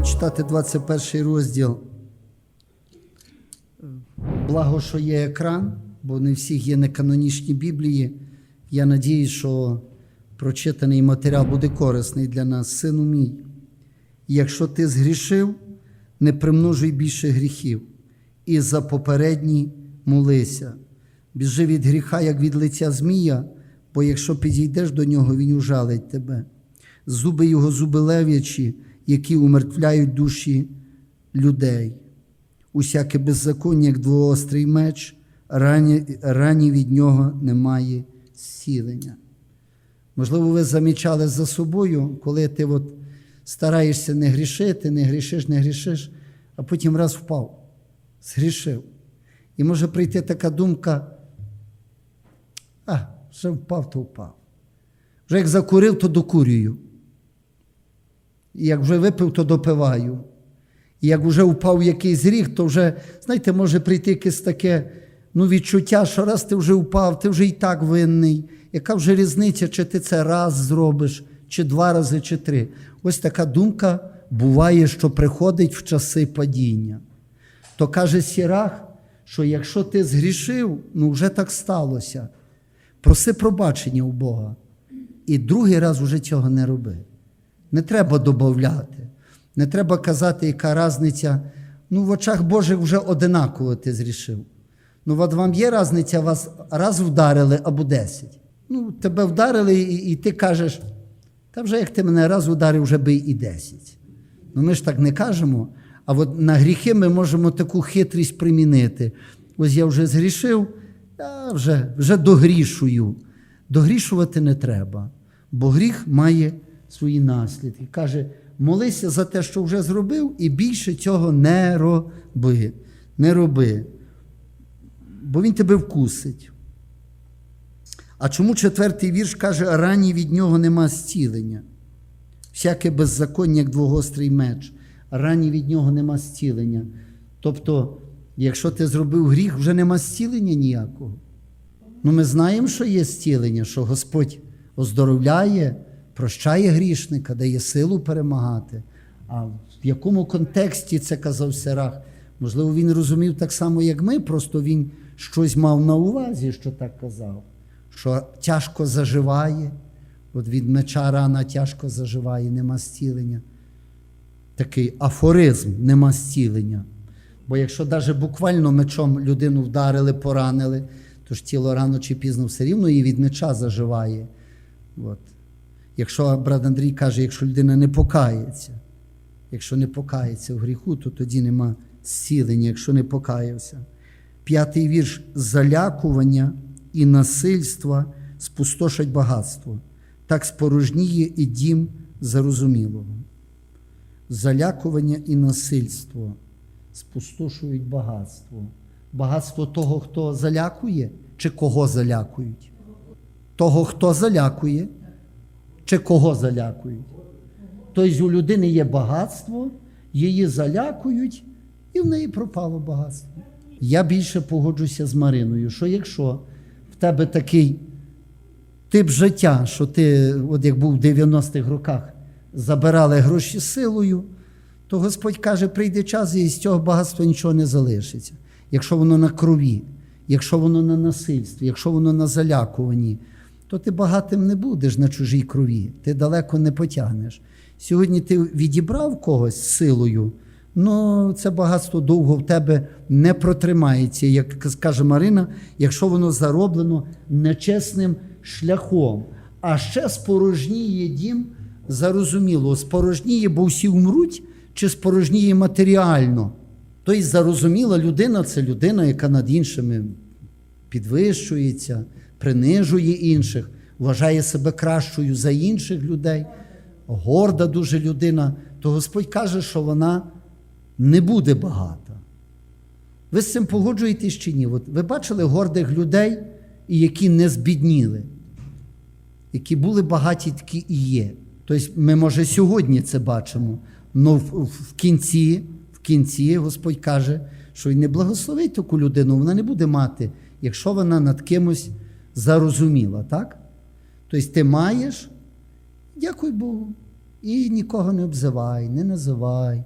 будемо читати 21 розділ. Благо, що є екран, бо не всіх є неканонічні Біблії. Я надіюсь, що прочитаний матеріал буде корисний для нас, сину мій. Якщо ти згрішив, не примножуй більше гріхів, і за попередні молися. Біжи від гріха, як від лиця Змія, бо якщо підійдеш до нього, він ужалить тебе. Зуби його зуби лев'ячі, які умертвляють душі людей. Усяке беззаконня, як двоострий меч, рані, рані від нього немає зцілення. Можливо, ви замічали за собою, коли ти от стараєшся не грішити, не грішиш, не грішиш, а потім раз впав, згрішив. І може прийти така думка, а, вже впав, то впав. Вже як закурив, то докурюю. Як вже випив, то допиваю. І як вже впав якийсь гріх, то вже, знаєте, може прийти якесь таке ну, відчуття, що раз ти вже впав, ти вже і так винний. Яка вже різниця, чи ти це раз зробиш, чи два рази, чи три. Ось така думка буває, що приходить в часи падіння. То каже Сірах, що якщо ти згрішив, ну вже так сталося. Проси пробачення у Бога. І другий раз вже цього не роби. Не треба додати. Не треба казати, яка різниця. Ну, в очах Божих вже одинаково ти зрішив. Ну, от вам є різниця, вас раз вдарили або десять. Ну, тебе вдарили, і, і ти кажеш, та вже як ти мене раз ударив, вже бий і десять. Ну, ми ж так не кажемо. А от на гріхи ми можемо таку хитрість примінити. Ось я вже згрішив, я вже, вже догрішую. Догрішувати не треба, бо гріх має свої наслідки. Каже, молися за те, що вже зробив, і більше цього не роби. Не роби. Бо він тебе вкусить. А чому четвертий вірш каже, рані від нього нема зцілення? Всяке беззаконня, як двогострий меч, рані від нього нема зцілення. Тобто, якщо ти зробив гріх, вже нема зцілення ніякого. Ну, ми знаємо, що є зцілення, що Господь оздоровляє, прощає грішника, дає силу перемагати. А в якому контексті це казав Серах? Можливо, він розумів так само, як ми, просто він щось мав на увазі, що так казав, що тяжко заживає, от від меча рана тяжко заживає, нема зцілення. Такий афоризм, нема зцілення. Бо якщо навіть буквально мечом людину вдарили, поранили, то ж тіло рано чи пізно все рівно і від меча заживає. От. Якщо брат Андрій каже, якщо людина не покається, якщо не покається в гріху, то тоді нема зцілення, якщо не покаявся. П'ятий вірш залякування і насильства спустошать багатство. Так спорожніє і дім зарозумілого. Залякування і насильство спустошують багатство. Багатство того, хто залякує, чи кого залякують? Того, хто залякує, чи кого залякують. Тобто у людини є багатство, її залякують, і в неї пропало багатство. Я більше погоджуся з Мариною, що якщо в тебе такий тип життя, що ти, от як був в 90-х роках, забирали гроші силою, то Господь каже, прийде час, і з цього багатства нічого не залишиться. Якщо воно на крові, якщо воно на насильстві, якщо воно на залякуванні, то ти багатим не будеш на чужій крові, ти далеко не потягнеш. Сьогодні ти відібрав когось силою, ну це багатство довго в тебе не протримається, як каже Марина, якщо воно зароблено нечесним шляхом. А ще спорожніє дім, зарозуміло, спорожніє, бо всі умруть, чи спорожніє матеріально. Тобто, зарозуміла людина це людина, яка над іншими підвищується, принижує інших, вважає себе кращою за інших людей, горда дуже людина, то Господь каже, що вона не буде багата. Ви з цим погоджуєтесь чи ні? От ви бачили гордих людей, які не збідніли, які були багаті, такі і є. Тобто, ми, може, сьогодні це бачимо, але в, кінці, в кінці Господь каже, що Він не благословить таку людину, вона не буде мати, якщо вона над кимось зарозуміла, так? Тобто ти маєш, дякуй Богу, і нікого не обзивай, не називай,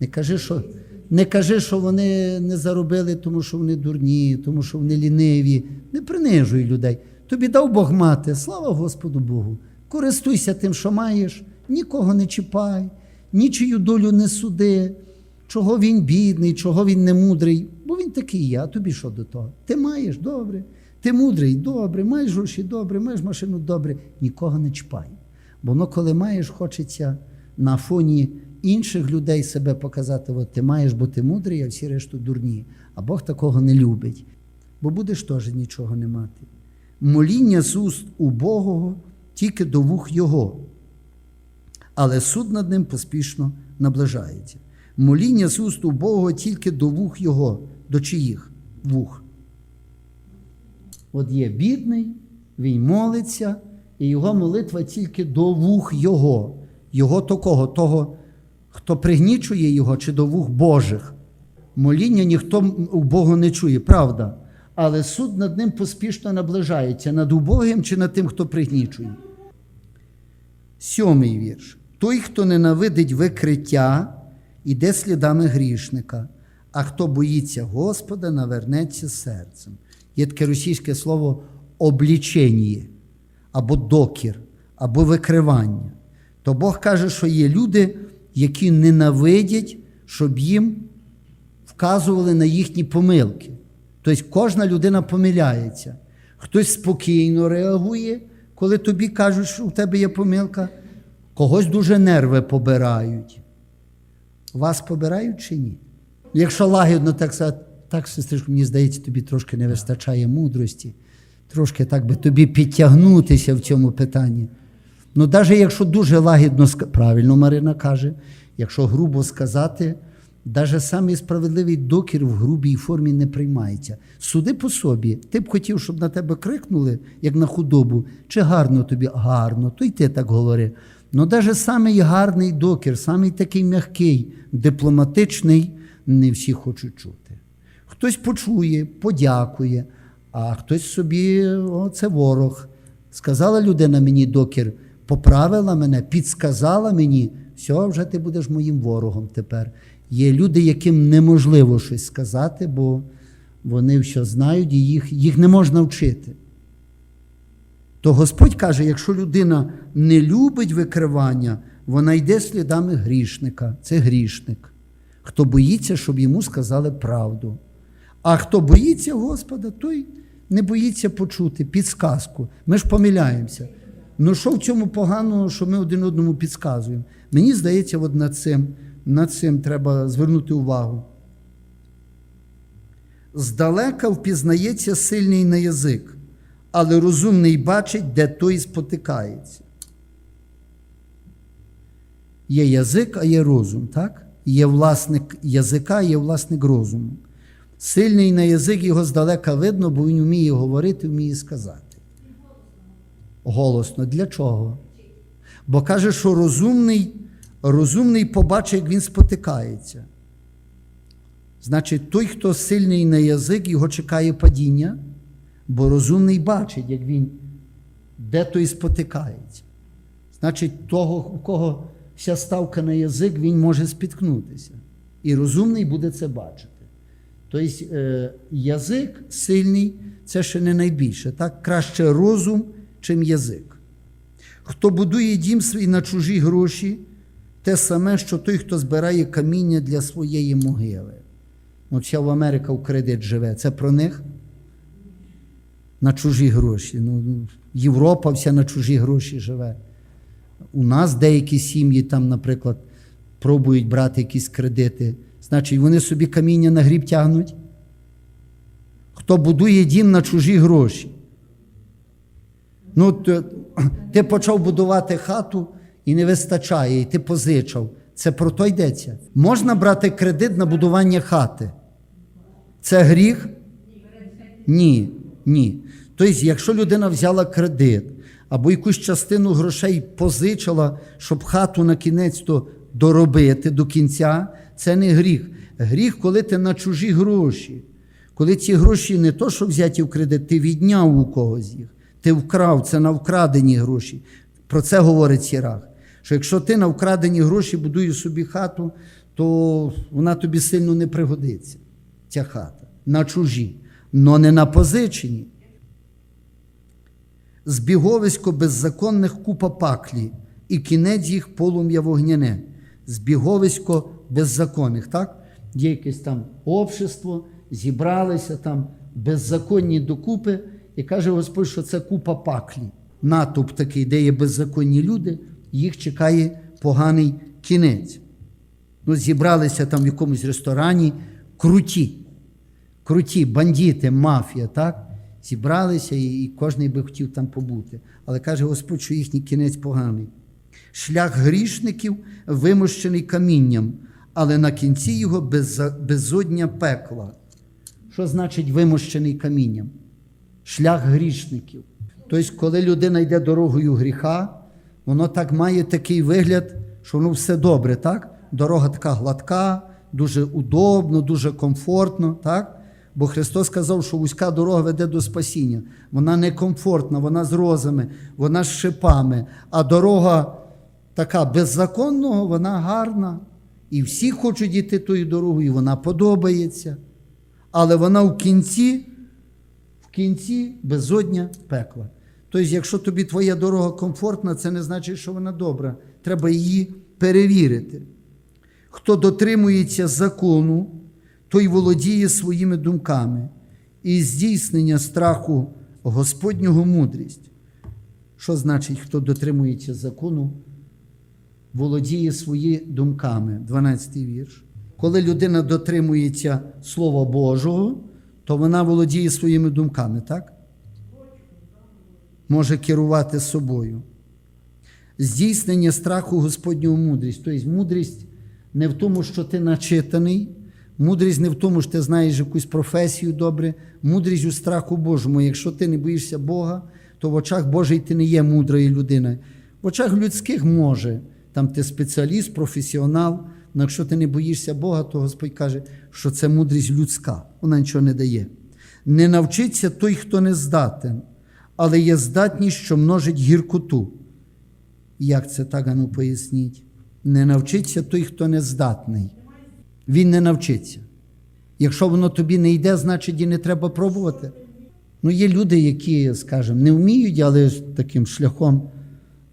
Не кажи, що, не кажи, що вони не заробили, тому що вони дурні, тому що вони ліниві. Не принижуй людей. Тобі дав Бог мати, слава Господу Богу. Користуйся тим, що маєш, нікого не чіпай, нічию долю не суди, чого він бідний, чого він не мудрий, бо він такий а тобі що до того? Ти маєш добре, ти мудрий, добре, маєш гроші добре, маєш машину добре, нікого не чіпай. Бо воно, коли маєш, хочеться на фоні інших людей себе показати, от ти маєш бути мудрий, а всі решту дурні. А Бог такого не любить, бо будеш теж нічого не мати. Моління з уст убогого тільки до вух Його, але суд над ним поспішно наближається. Моління з уст убогого тільки до вух Його. До чиїх вух? От є бідний, він молиться, і його молитва тільки до вух Його. Його такого, того, хто пригнічує його, чи до вух Божих. Моління ніхто у Бога не чує, правда. Але суд над ним поспішно наближається над убогим чи над тим, хто пригнічує. Сьомий вірш. Той, хто ненавидить викриття, іде слідами грішника, а хто боїться Господа, навернеться серцем. Є таке російське слово облічення, або докір, або викривання. То Бог каже, що є люди, які ненавидять, щоб їм вказували на їхні помилки. Тобто кожна людина помиляється. Хтось спокійно реагує, коли тобі кажуть, що у тебе є помилка, когось дуже нерви побирають. Вас побирають чи ні? Якщо лагідно так сказати, так, сестричко, мені здається, тобі трошки не вистачає мудрості, трошки так би тобі підтягнутися в цьому питанні. Ну, навіть якщо дуже лагідно правильно Марина каже, якщо грубо сказати, навіть самий справедливий докір в грубій формі не приймається. Суди по собі. Ти б хотів, щоб на тебе крикнули, як на худобу, чи гарно тобі гарно, то й ти так говори. Ну, навіть самий гарний докір, самий такий м'який, дипломатичний, не всі хочуть чути. Хтось почує, подякує, а хтось собі, о, це ворог. Сказала людина мені докір, поправила мене, підсказала мені, все, вже ти будеш моїм ворогом тепер. Є люди, яким неможливо щось сказати, бо вони все знають і їх, їх не можна вчити. То Господь каже, якщо людина не любить викривання, вона йде слідами грішника. Це грішник. Хто боїться, щоб йому сказали правду. А хто боїться Господа, той не боїться почути підсказку. Ми ж помиляємося. Ну що в цьому поганого, що ми один одному підказуємо? Мені здається, от над цим, над цим треба звернути увагу. Здалека впізнається сильний на язик, але розумний бачить, де той спотикається. Є язик, а є розум, так? Є власник язика, є власник розуму. Сильний на язик його здалека видно, бо він вміє говорити, вміє сказати. Голосно. Для чого? Бо каже, що розумний, розумний побачить, як він спотикається. Значить, той, хто сильний на язик, його чекає падіння, бо розумний бачить, як він, де той спотикається. Значить, того, у кого вся ставка на язик, він може спіткнутися. І розумний буде це бачити. Тобто е, язик сильний це ще не найбільше. Так? Краще розум, чим язик. Хто будує дім свій на чужі гроші, те саме, що той, хто збирає каміння для своєї могили. От вся в Америка в кредит живе. Це про них? На чужі гроші. Ну, ну, Європа вся на чужі гроші живе. У нас деякі сім'ї, там, наприклад, пробують брати якісь кредити. Значить, вони собі каміння на гріб тягнуть. Хто будує дім на чужі гроші. Ну, ти, ти почав будувати хату і не вистачає, і ти позичав. Це про то йдеться. Можна брати кредит на будування хати. Це гріх? Ні. Ні. Тобто, якщо людина взяла кредит або якусь частину грошей позичила, щоб хату на кінець то доробити до кінця, це не гріх. Гріх, коли ти на чужі гроші. Коли ці гроші не то, що взяті в кредит, ти відняв у когось їх. Ти вкрав, це на вкрадені гроші. Про це говорить Сірах. Що якщо ти на вкрадені гроші будуєш собі хату, то вона тобі сильно не пригодиться, ця хата, на чужі, но не на позичені. Збіговисько беззаконних купа паклі, і кінець їх полум'я вогняне. Збіговисько беззаконних, так? Є якесь там общество, зібралися там беззаконні докупи, і каже Господь, що це купа паклі. Натовп такий, де є беззаконні люди, їх чекає поганий кінець. Ну, зібралися там в якомусь ресторані круті, круті бандити, мафія, так? Зібралися і, кожен би хотів там побути. Але каже Господь, що їхній кінець поганий. Шлях грішників вимощений камінням, але на кінці його безодня пекла. Що значить вимощений камінням? Шлях грішників. Тобто, коли людина йде дорогою гріха, воно так має такий вигляд, що воно все добре, так? Дорога така гладка, дуже удобно, дуже комфортно, так? Бо Христос сказав, що вузька дорога веде до спасіння. Вона не комфортна, вона з розами, вона з шипами, а дорога така беззаконного, вона гарна. І всі хочуть йти тою дорогою, і вона подобається. Але вона в кінці, в кінці безодня пекла. Тобто, якщо тобі твоя дорога комфортна, це не значить, що вона добра. Треба її перевірити. Хто дотримується закону, той володіє своїми думками і здійснення страху Господнього мудрість. Що значить, хто дотримується закону, володіє свої думками? 12 вірш. Коли людина дотримується Слова Божого, то вона володіє своїми думками, так? Може керувати собою. Здійснення страху Господнього мудрість. Тобто мудрість не в тому, що ти начитаний, мудрість не в тому, що ти знаєш якусь професію добре, мудрість у страху Божому. Якщо ти не боїшся Бога, то в очах Божий ти не є мудрою людиною. В очах людських може. Там ти спеціаліст, професіонал. Але якщо ти не боїшся Бога, то Господь каже, що це мудрість людська, вона нічого не дає. Не навчиться той, хто не здатен, але є здатність, що множить гіркоту. Як це так, ану поясніть? Не навчиться той, хто не здатний. Він не навчиться. Якщо воно тобі не йде, значить і не треба пробувати. Ну, є люди, які, скажімо, не вміють, але таким шляхом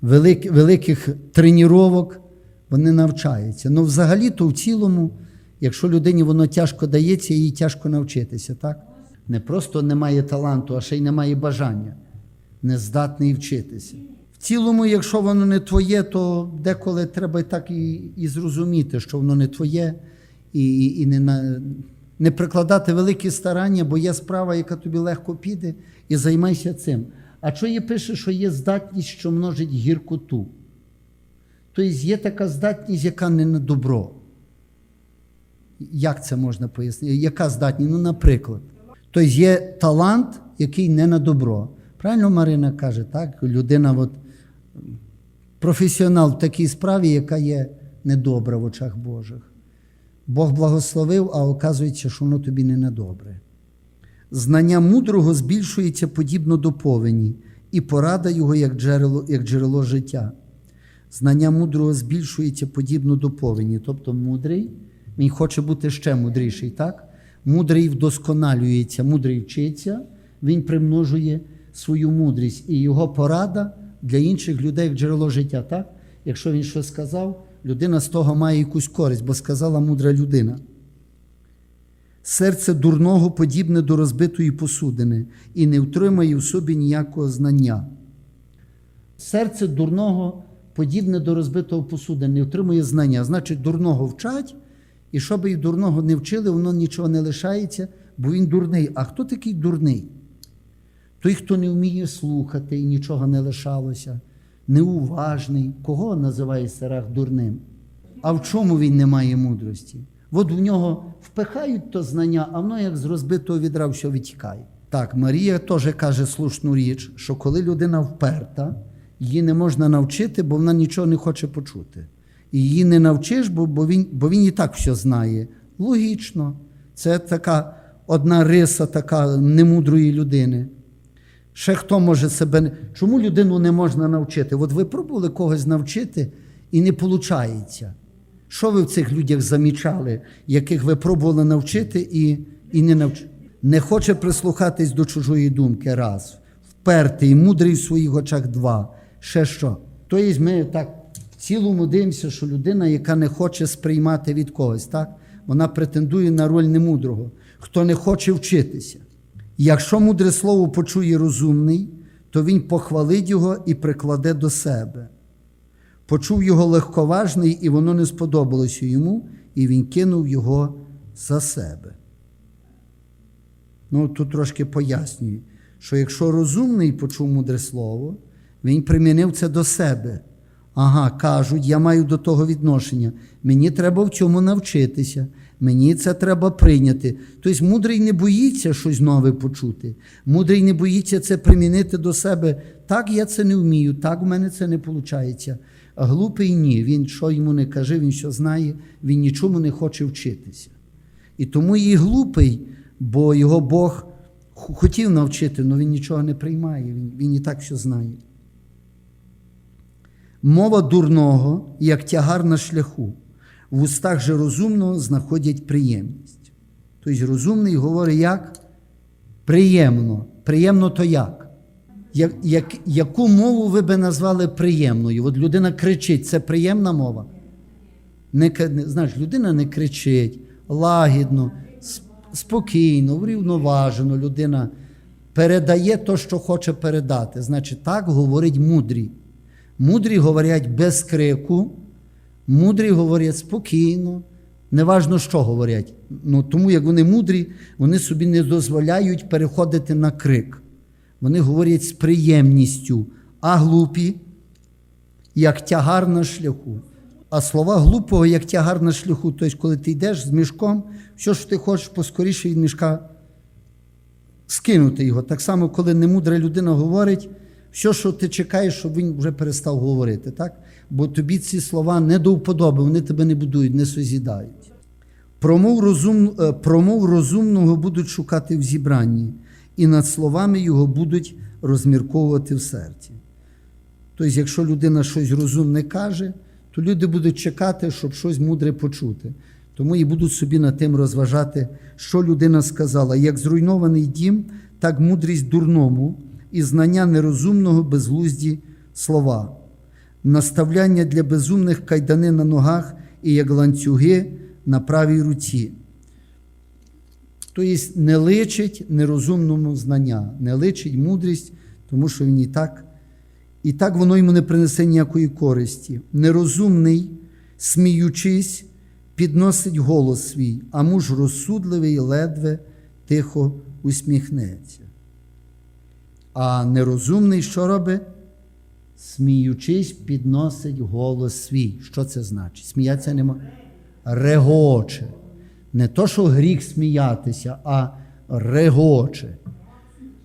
велик, великих тренувань вони навчаються. Ну, взагалі-то в цілому, якщо людині воно тяжко дається, їй тяжко навчитися, так? Не просто немає таланту, а ще й немає бажання, не здатний вчитися. В цілому, якщо воно не твоє, то деколи треба так і, і зрозуміти, що воно не твоє, і, і, і не, на, не прикладати великі старання, бо є справа, яка тобі легко піде, і займайся цим. А що є пише, що є здатність, що множить гіркоту? Тобто є така здатність, яка не на добро. Як це можна пояснити? Яка здатність? Ну, наприклад. Тобто є талант, який не на добро. Правильно Марина каже, так? Людина, от, професіонал в такій справі, яка є недобра в очах Божих. Бог благословив, а оказується, що воно тобі не недобре. Знання мудрого збільшується подібно до повені, і порада його як джерело, як джерело життя. Знання мудрого збільшується подібно до повені. Тобто мудрий, він хоче бути ще мудріший, так? Мудрий вдосконалюється, мудрий вчиться, він примножує свою мудрість. І його порада для інших людей як джерело життя. так? Якщо він щось сказав, людина з того має якусь користь, бо сказала мудра людина. Серце дурного подібне до розбитої посудини і не втримає в собі ніякого знання. Серце дурного подібне до розбитого посудини, не втримує знання. Значить, дурного вчать, і щоб і дурного не вчили, воно нічого не лишається, бо він дурний. А хто такий дурний? Той, хто не вміє слухати і нічого не лишалося, неуважний. Кого називає Сарах дурним? А в чому він не має мудрості? От в нього впихають то знання, а воно як з розбитого відра все витікає. Так, Марія теж каже слушну річ, що коли людина вперта, її не можна навчити, бо вона нічого не хоче почути. І її не навчиш, бо, бо, він, бо він і так все знає. Логічно. Це така одна риса така немудрої людини. Ще хто може себе. Чому людину не можна навчити? От ви пробували когось навчити і не виходить. Що ви в цих людях замічали, яких ви пробували навчити і, і не навчили? Не хоче прислухатись до чужої думки раз. Впертий, мудрий в своїх очах два. Ще що? Тобто ми так в цілому дивимося, що людина, яка не хоче сприймати від когось, так? вона претендує на роль немудрого, хто не хоче вчитися. Якщо мудре слово почує розумний, то він похвалить його і прикладе до себе. Почув його легковажний, і воно не сподобалося йому, і він кинув його за себе. Ну, тут трошки пояснюю, що якщо розумний почув мудре слово, він примінив це до себе. Ага, кажуть, я маю до того відношення. Мені треба в цьому навчитися, мені це треба прийняти. Тобто мудрий не боїться щось нове почути. Мудрий не боїться це примінити до себе. Так, я це не вмію, так в мене це не виходить. А глупий ні. Він що йому не каже, він що знає, він нічому не хоче вчитися. І тому і глупий, бо його Бог хотів навчити, але він нічого не приймає, він, він і так все знає. Мова дурного, як тягар на шляху, в устах же розумного знаходять приємність. Тобто розумний говорить як? Приємно. Приємно то як? Як, як яку мову ви би назвали приємною? От людина кричить, це приємна мова? Не, знаєш, людина не кричить, лагідно, спокійно, врівноважено людина передає те, що хоче передати. Значить, так говорить мудрі. Мудрі говорять без крику, мудрі говорять спокійно, неважно, що говорять. Ну, тому як вони мудрі, вони собі не дозволяють переходити на крик. Вони говорять з приємністю, а глупі, як тягар на шляху. А слова глупого, як тягар на шляху. Тобто, коли ти йдеш з мішком, що ж ти хочеш поскоріше від мішка скинути його. Так само, коли немудра людина говорить, все, що ти чекаєш, щоб він вже перестав говорити, так? Бо тобі ці слова не до вподоби, вони тебе не будують, не созідають. Промов, розум, е, промов розумного будуть шукати в зібранні, і над словами його будуть розмірковувати в серці. Тобто, якщо людина щось розумне каже, то люди будуть чекати, щоб щось мудре почути. Тому і будуть собі над тим розважати, що людина сказала. Як зруйнований дім, так мудрість дурному і знання нерозумного безглузді слова. Наставляння для безумних кайдани на ногах і як ланцюги на правій руці. Тобто не личить нерозумному знання, не личить мудрість, тому що він і так, і так воно йому не принесе ніякої користі. Нерозумний, сміючись, підносить голос свій, а муж розсудливий ледве тихо усміхнеться. А нерозумний що робить? Сміючись, підносить голос свій. Що це значить? Сміятися нема. Регоче. Не то, що гріх сміятися, а регоче.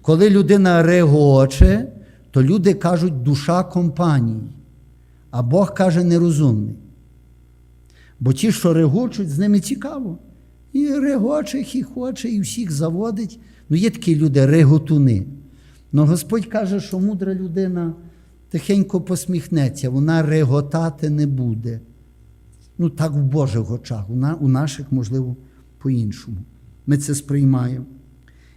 Коли людина регоче, то люди кажуть душа компанії, а Бог каже нерозумний. Бо ті, що регочуть, з ними цікаво. І регоче, хіхоче, і всіх заводить. Ну, є такі люди, реготуни. Ну Господь каже, що мудра людина тихенько посміхнеться, вона реготати не буде. Ну, так в Божих очах, у, наших, можливо, по-іншому. Ми це сприймаємо.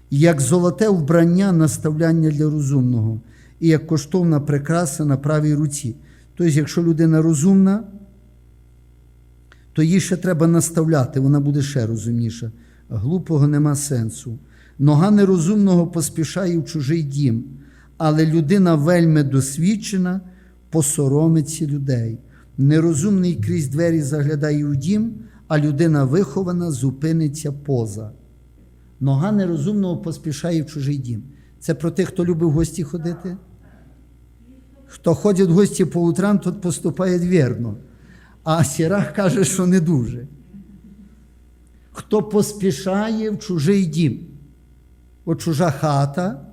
І Як золоте вбрання наставляння для розумного, і як коштовна прикраса на правій руці. Тобто, якщо людина розумна, то її ще треба наставляти, вона буде ще розумніша. Глупого нема сенсу. Нога нерозумного поспішає в чужий дім, але людина вельми досвідчена, посоромиться людей. Нерозумний крізь двері заглядає у дім, а людина вихована зупиниться поза. Нога нерозумного поспішає в чужий дім. Це про тих, хто любить в гості ходити? Хто ходить в гості по утрам, тот поступає вірно. А Сірах каже, що не дуже. Хто поспішає в чужий дім. От чужа хата,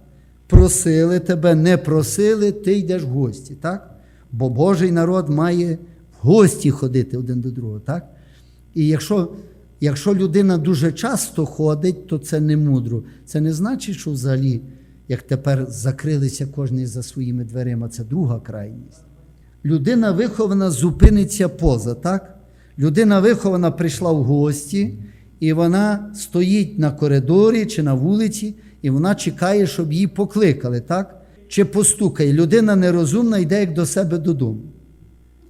просили тебе, не просили, ти йдеш в гості, так? Бо Божий народ має гості ходити один до другого, так? І якщо, якщо людина дуже часто ходить, то це не мудро. Це не значить, що взагалі, як тепер закрилися кожен за своїми дверима, це друга крайність. Людина вихована зупиниться поза, так? Людина вихована прийшла в гості, і вона стоїть на коридорі чи на вулиці, і вона чекає, щоб її покликали, так? Чи постукає. Людина нерозумна йде як до себе додому.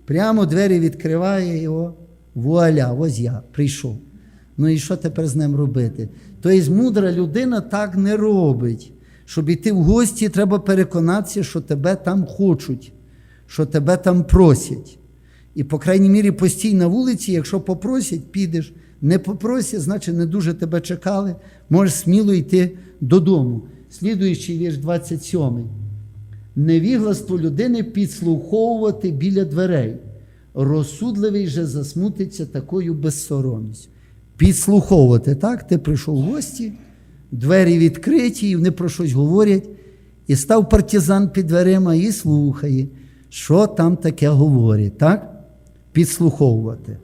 Прямо двері відкриває його, вуаля, ось я прийшов. Ну і що тепер з ним робити? Тобто мудра людина так не робить. Щоб йти в гості, треба переконатися, що тебе там хочуть, що тебе там просять. І, по крайній мірі, постій на вулиці, якщо попросять, підеш. Не попросять, значить не дуже тебе чекали, можеш сміло йти додому. Слідуючий вірш 27. Невігластво людини підслуховувати біля дверей. Розсудливий же засмутиться такою безсоромністю. Підслуховувати, так? Ти прийшов в гості, двері відкриті, і вони про щось говорять. І став партизан під дверима і слухає, що там таке говорять, так? Підслуховувати.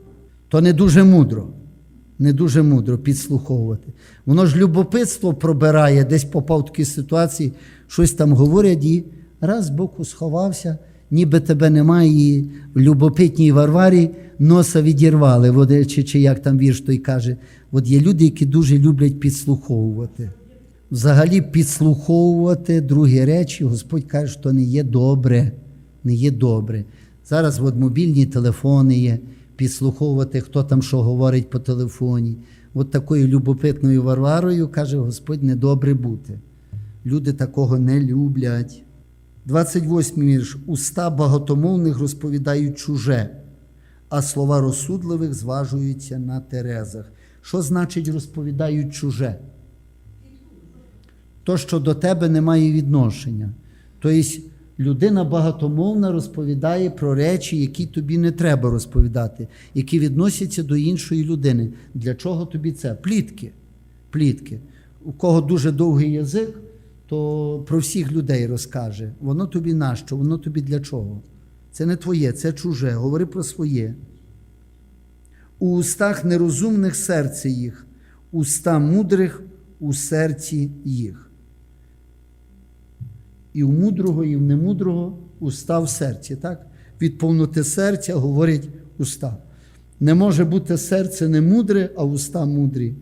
То не дуже мудро. Не дуже мудро підслуховувати. Воно ж любопитство пробирає, десь попав в такі ситуації, щось там говорять, і раз боку сховався, ніби тебе немає, і в любопитній Варварі носа відірвали. От, чи, чи як там вірш той каже, от є люди, які дуже люблять підслуховувати. Взагалі підслуховувати другі речі, Господь каже, що не є добре. Не є добре. Зараз от мобільні телефони є, підслуховувати, хто там що говорить по телефоні. От такою любопитною Варварою, каже Господь, недобре бути. Люди такого не люблять. 28 вірш. Уста багатомовних розповідають чуже, а слова розсудливих зважуються на терезах. Що значить розповідають чуже? То, що до тебе немає відношення. Тобто людина багатомовна розповідає про речі, які тобі не треба розповідати, які відносяться до іншої людини. Для чого тобі це? Плітки. Плітки. У кого дуже довгий язик, то про всіх людей розкаже. Воно тобі нащо? Воно тобі для чого? Це не твоє, це чуже. Говори про своє. У устах нерозумних серце їх, уста мудрих у серці їх. І у мудрого, і в немудрого уста в серці. Так? Від повноти серця говорять уста. Не може бути серце не мудре, а уста мудрі.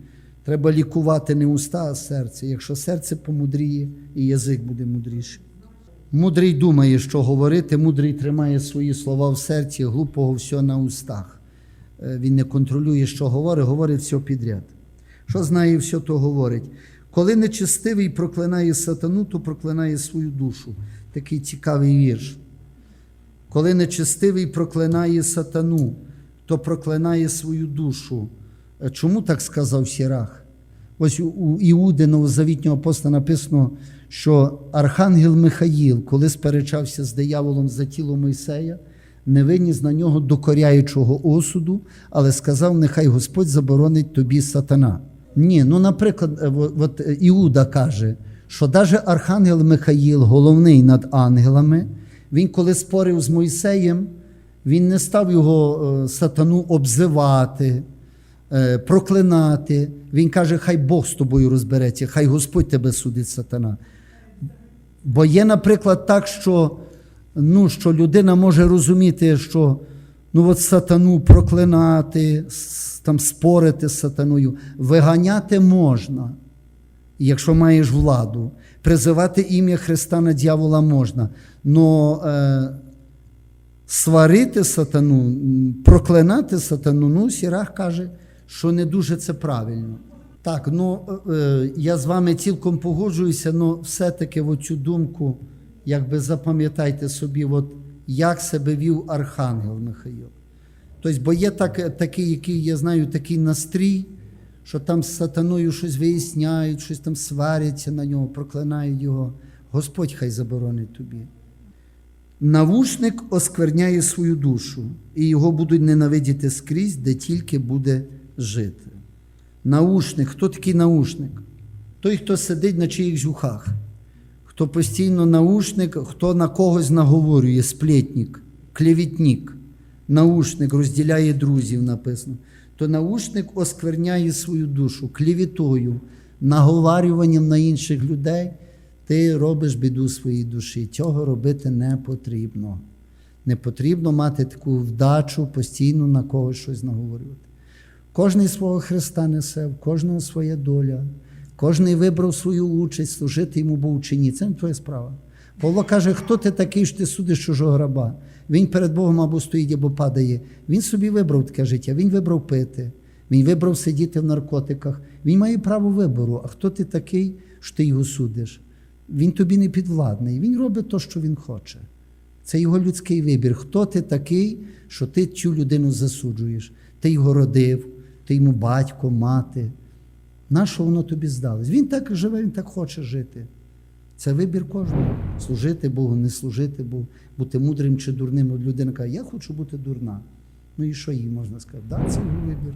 Треба лікувати не уста, а серце. Якщо серце помудріє, і язик буде мудріший. Мудрий думає, що говорити, мудрий тримає свої слова в серці, глупого все на устах. Е, Він не контролює, що говорить, говорить все підряд. Що знає, все то говорить. Коли нечестивий проклинає сатану, то проклинає свою душу. Такий цікавий вірш. Коли нечестивий проклинає сатану, то проклинає свою душу. Е, Чому так сказав Сірах? Ось у- Іуди Новозавітнього апостола написано, що Архангел Михаїл, коли сперечався з дияволом за тіло Мойсея, не виніс на нього докоряючого осуду, але сказав: нехай Господь заборонить тобі сатана. Ні, ну, наприклад, е, от е, Іуда каже, що навіть Архангел Михаїл, головний над ангелами, він коли спорив з Мойсеєм, він не став його сатану обзивати, проклинати. Він каже, хай Бог з тобою розбереться, хай Господь тебе судить, сатана. Бо є, наприклад, так, що, ну, що людина може розуміти, що ну, от сатану проклинати, там, спорити з сатаною, виганяти можна, якщо маєш владу. Призивати ім'я Христа на дьявола можна. Но е, сварити сатану, проклинати сатану, ну, Сірах каже, що не дуже це правильно. Так, ну е, я з вами цілком погоджуюся, але все-таки в цю думку, якби запам'ятайте собі, от, як себе вів Архангел Михаїл. Тобто, бо є так, такий, який, я знаю, такий настрій, що там з сатаною щось виясняють, щось там сваряться на нього, проклинають його. Господь хай заборонить тобі. Навушник оскверняє свою душу, і його будуть ненавидіти скрізь, де тільки буде жити. Наушник, хто такий наушник? Той, хто сидить на чиїхсь вухах, хто постійно наушник, хто на когось наговорює, сплетник, клевітник, наушник розділяє друзів, написано. То наушник оскверняє свою душу клівітою, наговарюванням на інших людей, ти робиш біду своїй душі. Цього робити не потрібно. Не потрібно мати таку вдачу постійно на когось щось наговорювати. Кожний свого Христа несе, в кожного своя доля, кожний вибрав свою участь, служити йому був чи ні. Це не твоя справа. Павло каже, хто ти такий, що ти судиш чужого раба? Він перед Богом або стоїть, або падає. Він собі вибрав таке життя, він вибрав пити, він вибрав сидіти в наркотиках. Він має право вибору. А хто ти такий, що ти його судиш? Він тобі не підвладний, він робить те, що він хоче. Це його людський вибір. Хто ти такий, що ти цю людину засуджуєш? Ти його родив, ти йому батько, мати. Нащо воно тобі здалось? Він так живе, він так хоче жити. Це вибір кожного. Служити Богу, не служити Богу, бути мудрим чи дурним. Людина каже, я хочу бути дурна. Ну і що їй можна сказати? Да, це вибір.